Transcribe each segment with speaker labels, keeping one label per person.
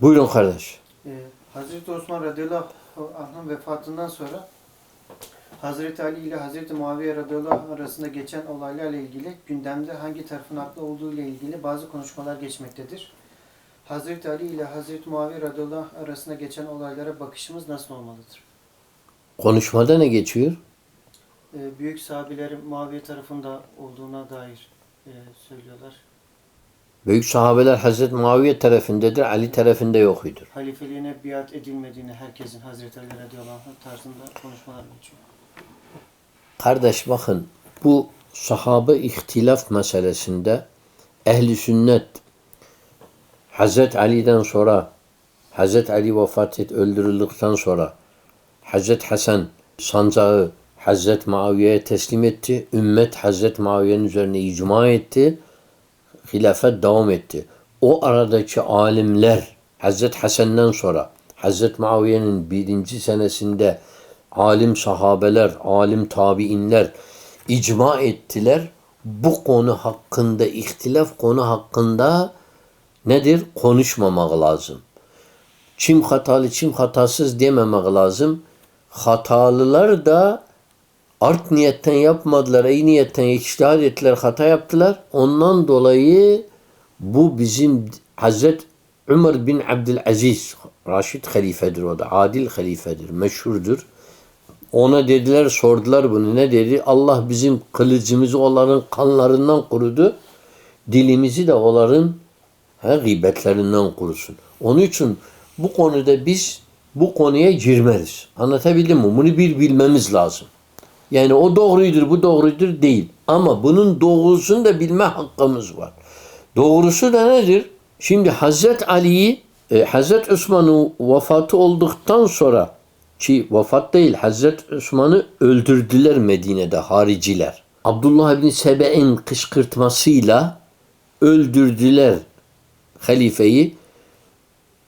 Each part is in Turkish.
Speaker 1: Buyurun kardeş.
Speaker 2: Ee, Hazreti Osman radıyallahu anh'ın vefatından sonra Hazreti Ali ile Hazreti Muaviye radıyallahu anh arasında geçen olaylarla ilgili gündemde hangi tarafın haklı olduğu ile ilgili bazı konuşmalar geçmektedir. Hazreti Ali ile Hazreti Muaviye radıyallahu anh arasında geçen olaylara bakışımız nasıl olmalıdır?
Speaker 1: Konuşmada ne geçiyor?
Speaker 2: Ee, büyük sahabilerin Muaviye tarafında olduğuna dair e, söylüyorlar.
Speaker 1: Büyük sahabeler Hazreti Muaviye tarafındadır, Ali tarafında yokuydur.
Speaker 2: Halifeliğine biat edilmediğini herkesin Hazreti Ali radıyallahu anh tarzında konuşmalar geçiyor.
Speaker 1: Kardeş bakın bu sahabe ihtilaf meselesinde ehli sünnet Hazret Ali'den sonra Hazret Ali vefat et öldürüldükten sonra Hazret Hasan sancağı Hazret Muaviye'ye teslim etti. Ümmet Hazret Muaviye'nin üzerine icma etti. Hilafet devam etti. O aradaki alimler Hazret Hasan'dan sonra Hazret Muaviye'nin birinci senesinde alim sahabeler, alim tabiinler icma ettiler. Bu konu hakkında, ihtilaf konu hakkında nedir? Konuşmamak lazım. Kim hatalı, kim hatasız dememek lazım. Hatalılar da art niyetten yapmadılar, iyi niyetten içtihad ettiler, hata yaptılar. Ondan dolayı bu bizim Hazret Ömer bin Abdülaziz, Raşid halifedir o da, adil halifedir, meşhurdur. Ona dediler, sordular bunu. Ne dedi? Allah bizim kılıcımızı onların kanlarından kurudu. Dilimizi de onların he, gıybetlerinden kurusun. Onun için bu konuda biz bu konuya girmeriz. Anlatabildim mi? Bunu bir bilmemiz lazım. Yani o doğruydur, bu doğruydur değil. Ama bunun doğrusunu da bilme hakkımız var. Doğrusu da nedir? Şimdi Hazret Ali'yi, e, Hazret Osman'ın vefatı olduktan sonra ki vefat değil Hazret Osman'ı öldürdüler Medine'de hariciler. Abdullah bin Sebe'in kışkırtmasıyla öldürdüler halifeyi.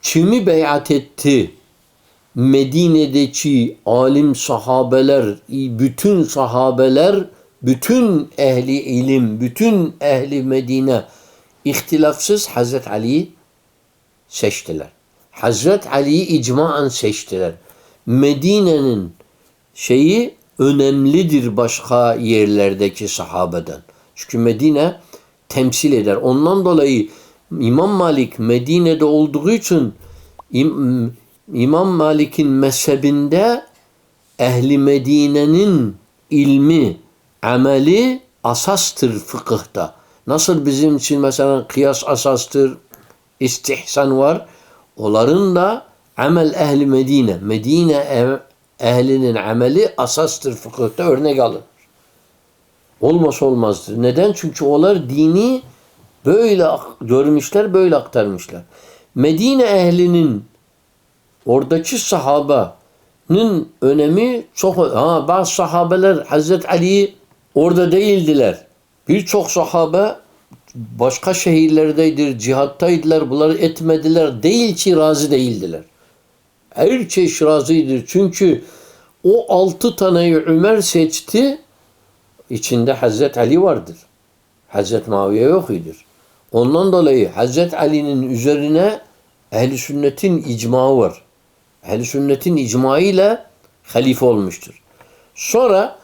Speaker 1: Kimi beyat etti? Medine'deki alim sahabeler, bütün sahabeler, bütün ehli ilim, bütün ehli Medine ihtilafsız Hazret Ali'yi seçtiler. Hazret Ali'yi icmaen seçtiler. Medine'nin şeyi önemlidir başka yerlerdeki sahabeden. Çünkü Medine temsil eder. Ondan dolayı İmam Malik Medine'de olduğu için İmam Malik'in mezhebinde ehli Medine'nin ilmi, ameli asastır fıkıhta. Nasıl bizim için mesela kıyas asastır, istihsan var. Onların da amel ehli Medine, Medine ehlinin ameli asastır fıkıhta örnek alın. Olmasa olmazdır. Neden? Çünkü onlar dini böyle görmüşler, böyle aktarmışlar. Medine ehlinin oradaki sahabanın önemi çok ha bazı sahabeler Hazret Ali orada değildiler. Birçok sahabe başka şehirlerdeydir, cihattaydılar, bunları etmediler. Değil ki razı değildiler. Her çeşit razıydır. Çünkü o altı taneyi Ömer seçti. İçinde Hazret Ali vardır. Hazret Muaviye yok idir. Ondan dolayı Hazret Ali'nin üzerine ehl sünnetin icmağı var. Ehl sünnetin icmağı ile halife olmuştur. Sonra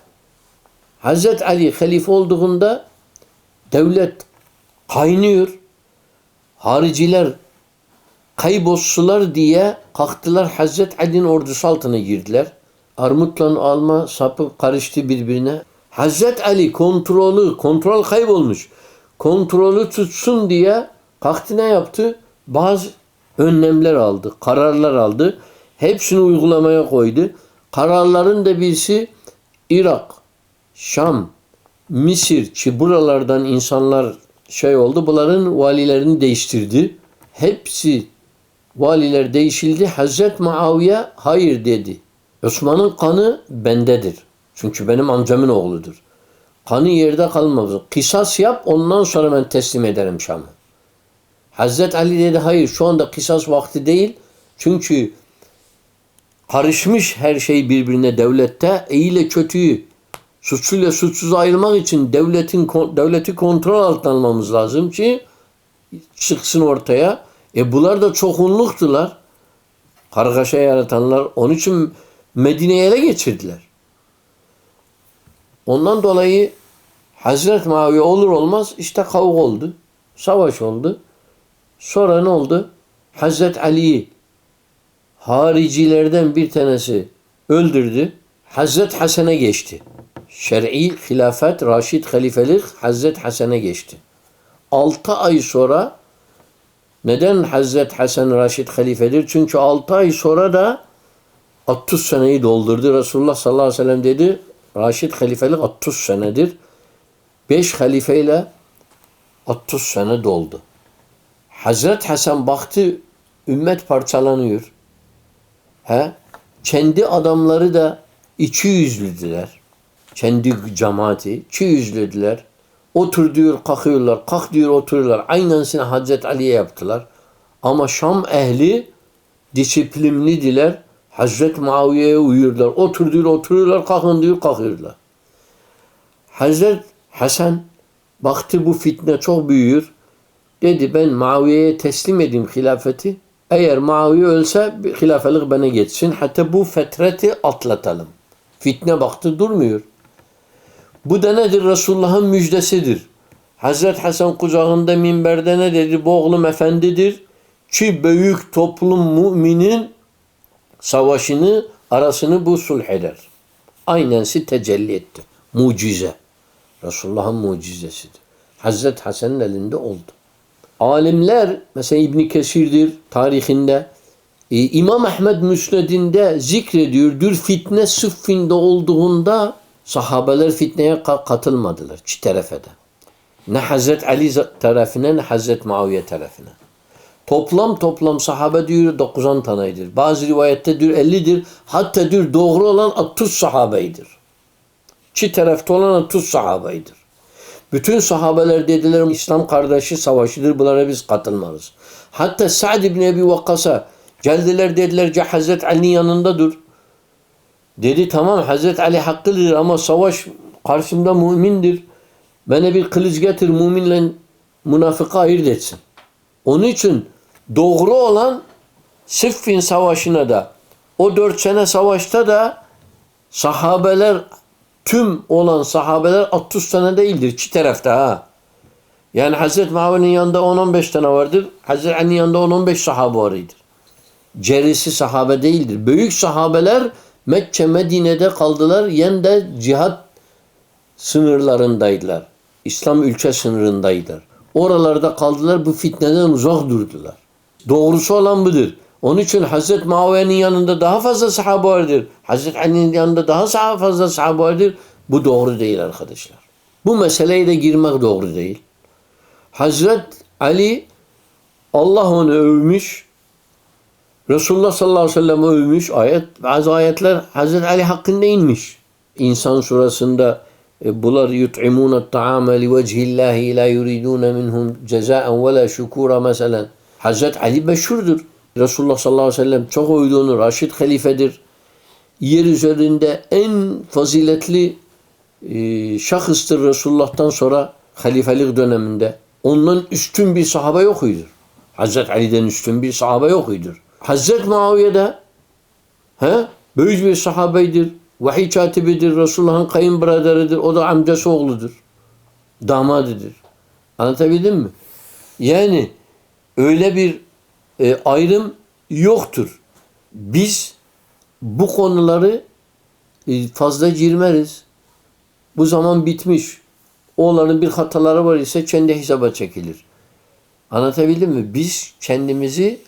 Speaker 1: Hazret Ali halife olduğunda devlet kaynıyor. Hariciler kaybolsular diye kalktılar Hazret Ali'nin ordusu altına girdiler. Armutla alma sapı karıştı birbirine. Hazret Ali kontrolü, kontrol kaybolmuş. Kontrolü tutsun diye kalktı ne yaptı? Bazı önlemler aldı, kararlar aldı. Hepsini uygulamaya koydu. Kararların da birisi Irak, Şam, Mısır ki buralardan insanlar şey oldu. Bunların valilerini değiştirdi. Hepsi valiler değişildi. Hazret Muaviye hayır dedi. Osman'ın kanı bendedir. Çünkü benim amcamın oğludur. Kanı yerde kalmaz. Kısas yap ondan sonra ben teslim ederim Şam'ı. Hazret Ali dedi hayır şu anda kısas vakti değil. Çünkü karışmış her şey birbirine devlette. İyi ile kötüyü suçluyla suçsuz ayırmak için devletin devleti kontrol altına almamız lazım ki çıksın ortaya. E bunlar da çokunluktular. Kargaşa yaratanlar. Onun için Medine'yi ele geçirdiler. Ondan dolayı Hazret Muaviye olur olmaz işte kavga oldu. Savaş oldu. Sonra ne oldu? Hazret Ali'yi haricilerden bir tanesi öldürdü. Hazret Hasan'a geçti. Şer'i hilafet, Raşid halifelik Hazret Hasan'a geçti. 6 ay sonra neden Hazret Hasan Raşid halifedir? Çünkü 6 ay sonra da 30 seneyi doldurdu. Resulullah sallallahu aleyhi ve sellem dedi Raşid halifelik 30 senedir. 5 halifeyle 30 sene doldu. Hazret Hasan baktı ümmet parçalanıyor. He? Kendi adamları da iki yüzlüdüler. Kendi cemaati iki yüzlüdüler. Otur diyor kalkıyorlar, kalk diyor oturuyorlar. Aynısını Hazret Ali'ye yaptılar. Ama Şam ehli disiplinlidiler. Hazret Muaviye'ye uyuyorlar. Otur diyor oturuyorlar, kalkın diyor kalkıyorlar. Hazret Hasan baktı bu fitne çok büyüyor. Dedi ben Muaviye'ye teslim edeyim hilafeti. Eğer Muaviye ölse hilafelik bana geçsin. Hatta bu fetreti atlatalım. Fitne baktı durmuyor. Bu da nedir? Resulullah'ın müjdesidir. Hazret Hasan kucağında minberde ne dedi? Bu oğlum efendidir. Ki büyük toplum müminin savaşını, arasını bu sulh eder. Aynensi tecelli etti. Mucize. Resulullah'ın mucizesidir. Hazret Hasan'ın elinde oldu. Alimler mesela İbn Kesir'dir tarihinde e, İmam Ahmed Müsned'inde zikrediyor. Dür fitne sıffinde olduğunda sahabeler fitneye ka- katılmadılar. Çi tarafa. Ne Hazret Ali tarafına ne Hazret Muaviye tarafına. Toplam toplam sahabe diyor 90 taneydir. Bazı rivayette diyor 50'dir. Hatta diyor doğru olan 30 sahabeydir. Çi tarafta olan 30 sahabeydir. Bütün sahabeler dediler İslam kardeşi savaşıdır. Bunlara biz katılmarız. Hatta Sa'd ibn Ebi Vakkas'a geldiler dediler ki Hazret Ali'nin yanında dur. Dedi tamam Hazret Ali hakkıdır ama savaş karşımda mümindir. Bana bir kılıç getir müminle münafıkı ayırt etsin. Onun için doğru olan Siffin savaşına da o dört sene savaşta da sahabeler tüm olan sahabeler 30 tane değildir. İki tarafta ha. Yani Hazreti Muaviye'nin yanında 10-15 tane vardır. Hazreti Ali'nin yanında 10-15 sahabe vardır. Cerisi sahabe değildir. Büyük sahabeler Mekke, Medine'de kaldılar. Yen de cihat sınırlarındaydılar. İslam ülke sınırındaydılar. Oralarda kaldılar. Bu fitneden uzak durdular. Doğrusu olan budur. Onun için Hazreti Muaviye'nin yanında daha fazla sahabe vardır. Hazreti Ali'nin yanında daha fazla sahabe vardır. Bu doğru değil arkadaşlar. Bu meseleye de girmek doğru değil. Hazret Ali Allah onu övmüş. Resulullah sallallahu aleyhi ve sellem övmüş. Ayet, bazı ayetler Hazreti Ali hakkında inmiş. İnsan surasında e, bunlar yut'imuna ta'ame li vecihillahi la yuriduna minhum cezaen ve la şukura mesela. Hazreti Ali meşhurdur. Resulullah sallallahu aleyhi ve sellem çok uyduğunu Raşid halifedir. Yer üzerinde en faziletli e, şahıstır Resulullah'tan sonra halifelik döneminde. Ondan üstün bir sahabe yok uydur. Hazreti Ali'den üstün bir sahabe yok uydur. Hazreti Muaviye he, büyük bir sahabeydir. Vahiy katibidir. Resulullah'ın kayınbiraderidir. O da amcası oğludur. Damadıdır. Anlatabildim mi? Yani öyle bir e, ayrım yoktur. Biz bu konuları e, fazla girmeriz. Bu zaman bitmiş. Onların bir hataları var ise kendi hesaba çekilir. Anlatabildim mi? Biz kendimizi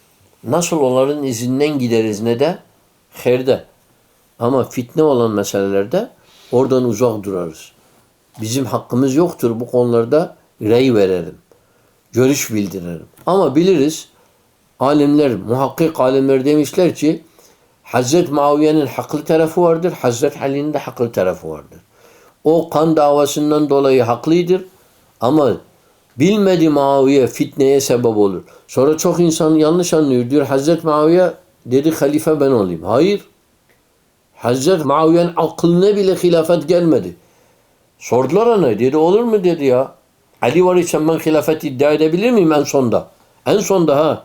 Speaker 1: nasıl onların izinden gideriz ne de? Herde. Ama fitne olan meselelerde oradan uzak durarız. Bizim hakkımız yoktur bu konularda rey verelim. Görüş bildiririm. Ama biliriz alimler, muhakkik alimler demişler ki Hazret Muaviye'nin haklı tarafı vardır, Hazret Ali'nin de haklı tarafı vardır. O kan davasından dolayı haklıydır ama bilmedi Muaviye fitneye sebep olur. Sonra çok insan yanlış anlıyor. Diyor Hazret Muaviye dedi halife ben olayım. Hayır. Hazret Muaviye'nin aklına bile hilafet gelmedi. Sordular ona dedi olur mu dedi ya. Ali var için ben hilafet iddia edebilir miyim en sonda? En sonda ha.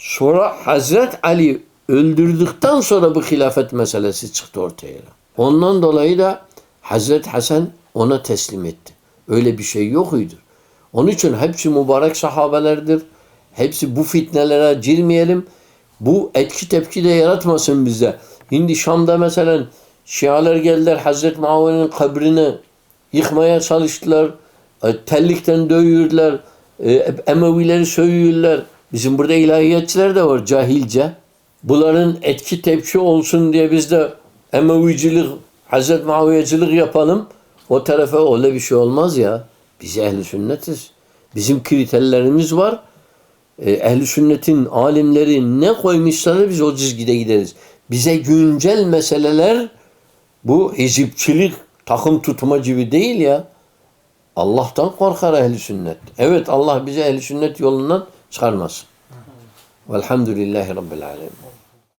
Speaker 1: Sonra Hazret Ali öldürdükten sonra bu hilafet meselesi çıktı ortaya. Ondan dolayı da Hazret Hasan ona teslim etti. Öyle bir şey yok idi. Onun için hepsi mübarek sahabelerdir. Hepsi bu fitnelere girmeyelim. Bu etki tepki de yaratmasın bize. Şimdi Şam'da mesela Şialar geldiler Hazreti Muaviye'nin kabrini yıkmaya çalıştılar. E, Tellikten dövüyorlar. E, Emevileri söylüyorlar. Bizim burada ilahiyatçılar da var cahilce. Bunların etki tepki olsun diye biz de Emevicilik, Hazreti Muaviyecilik yapalım. O tarafa öyle bir şey olmaz ya. Biz ehli sünnetiz. Bizim kriterlerimiz var. E, ehli sünnetin alimleri ne koymuşlarsa biz o çizgide gideriz. Bize güncel meseleler bu hizipçilik, takım tutma gibi değil ya. Allah'tan korkar ehli sünnet. Evet Allah bize ehli sünnet yolundan شغال مصر والحمد لله رب العالمين.